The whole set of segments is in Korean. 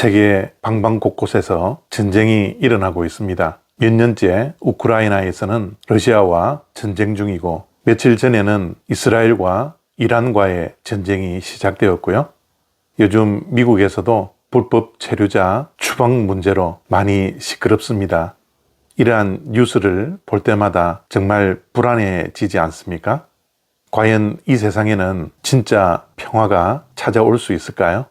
세계 방방 곳곳에서 전쟁이 일어나고 있습니다. 몇 년째 우크라이나에서는 러시아와 전쟁 중이고 며칠 전에는 이스라엘과 이란과의 전쟁이 시작되었고요. 요즘 미국에서도 불법 체류자 추방 문제로 많이 시끄럽습니다. 이러한 뉴스를 볼 때마다 정말 불안해지지 않습니까? 과연 이 세상에는 진짜 평화가 찾아올 수 있을까요?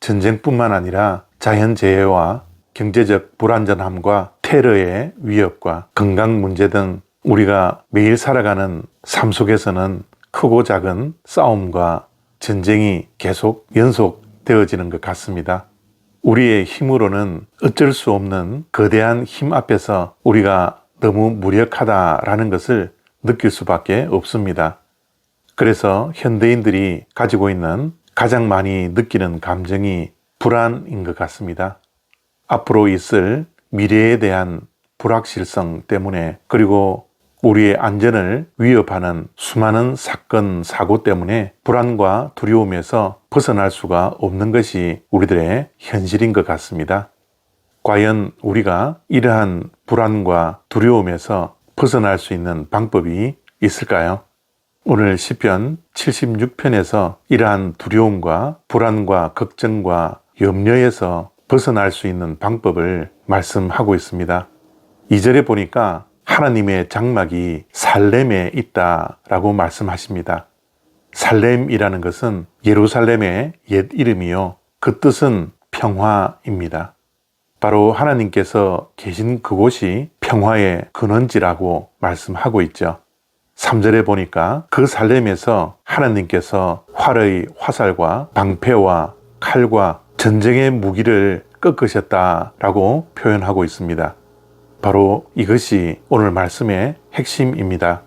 전쟁뿐만 아니라 자연재해와 경제적 불안전함과 테러의 위협과 건강 문제 등 우리가 매일 살아가는 삶 속에서는 크고 작은 싸움과 전쟁이 계속 연속되어지는 것 같습니다. 우리의 힘으로는 어쩔 수 없는 거대한 힘 앞에서 우리가 너무 무력하다라는 것을 느낄 수밖에 없습니다. 그래서 현대인들이 가지고 있는 가장 많이 느끼는 감정이 불안인 것 같습니다. 앞으로 있을 미래에 대한 불확실성 때문에 그리고 우리의 안전을 위협하는 수많은 사건, 사고 때문에 불안과 두려움에서 벗어날 수가 없는 것이 우리들의 현실인 것 같습니다. 과연 우리가 이러한 불안과 두려움에서 벗어날 수 있는 방법이 있을까요? 오늘 시편 76편에서 이러한 두려움과 불안과 걱정과 염려에서 벗어날 수 있는 방법을 말씀하고 있습니다. 2절에 보니까 하나님의 장막이 살렘에 있다라고 말씀하십니다. 살렘이라는 것은 예루살렘의 옛 이름이요. 그 뜻은 평화입니다. 바로 하나님께서 계신 그곳이 평화의 근원지라고 말씀하고 있죠. 3절에 보니까 그 살렘에서 하나님께서 활의 화살과 방패와 칼과 전쟁의 무기를 꺾으셨다라고 표현하고 있습니다. 바로 이것이 오늘 말씀의 핵심입니다.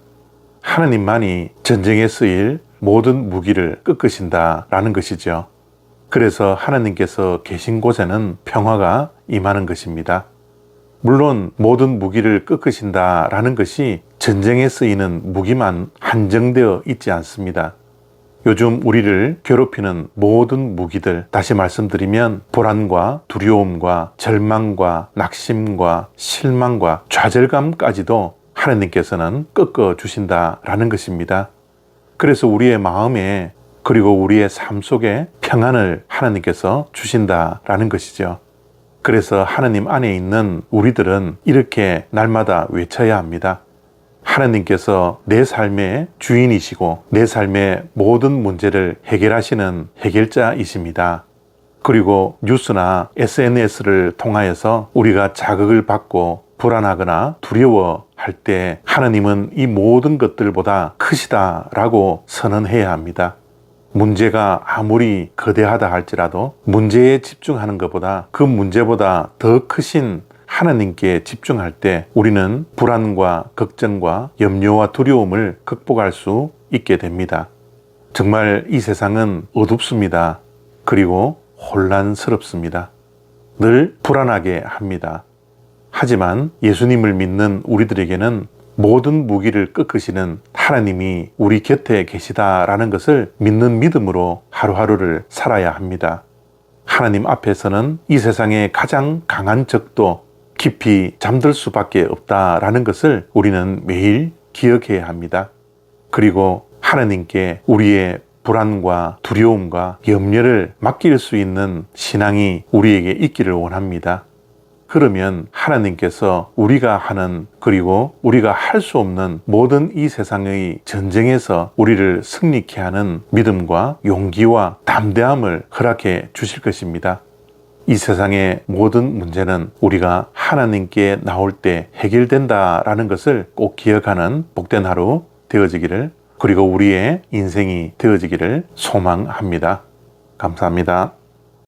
하나님만이 전쟁에 쓰일 모든 무기를 꺾으신다라는 것이죠. 그래서 하나님께서 계신 곳에는 평화가 임하는 것입니다. 물론 모든 무기를 꺾으신다라는 것이 전쟁에 쓰이는 무기만 한정되어 있지 않습니다. 요즘 우리를 괴롭히는 모든 무기들, 다시 말씀드리면 불안과 두려움과 절망과 낙심과 실망과 좌절감까지도 하나님께서는 꺾어 주신다라는 것입니다. 그래서 우리의 마음에 그리고 우리의 삶 속에 평안을 하나님께서 주신다라는 것이죠. 그래서 하나님 안에 있는 우리들은 이렇게 날마다 외쳐야 합니다. 하나님께서 내 삶의 주인이시고 내 삶의 모든 문제를 해결하시는 해결자이십니다. 그리고 뉴스나 SNS를 통하여서 우리가 자극을 받고 불안하거나 두려워할 때 하나님은 이 모든 것들보다 크시다라고 선언해야 합니다. 문제가 아무리 거대하다 할지라도 문제에 집중하는 것보다 그 문제보다 더 크신 하나님께 집중할 때 우리는 불안과 걱정과 염려와 두려움을 극복할 수 있게 됩니다. 정말 이 세상은 어둡습니다. 그리고 혼란스럽습니다. 늘 불안하게 합니다. 하지만 예수님을 믿는 우리들에게는 모든 무기를 꺾으시는 하나님이 우리 곁에 계시다라는 것을 믿는 믿음으로 하루하루를 살아야 합니다. 하나님 앞에서는 이 세상의 가장 강한 적도 깊이 잠들 수밖에 없다라는 것을 우리는 매일 기억해야 합니다. 그리고 하나님께 우리의 불안과 두려움과 염려를 맡길 수 있는 신앙이 우리에게 있기를 원합니다. 그러면 하나님께서 우리가 하는 그리고 우리가 할 수 없는 모든 이 세상의 전쟁에서 우리를 승리케 하는 믿음과 용기와 담대함을 허락해 주실 것입니다. 이 세상의 모든 문제는 우리가 하나님께 나올 때 해결된다라는 것을 꼭 기억하는 복된 하루 되어지기를 그리고 우리의 인생이 되어지기를 소망합니다. 감사합니다.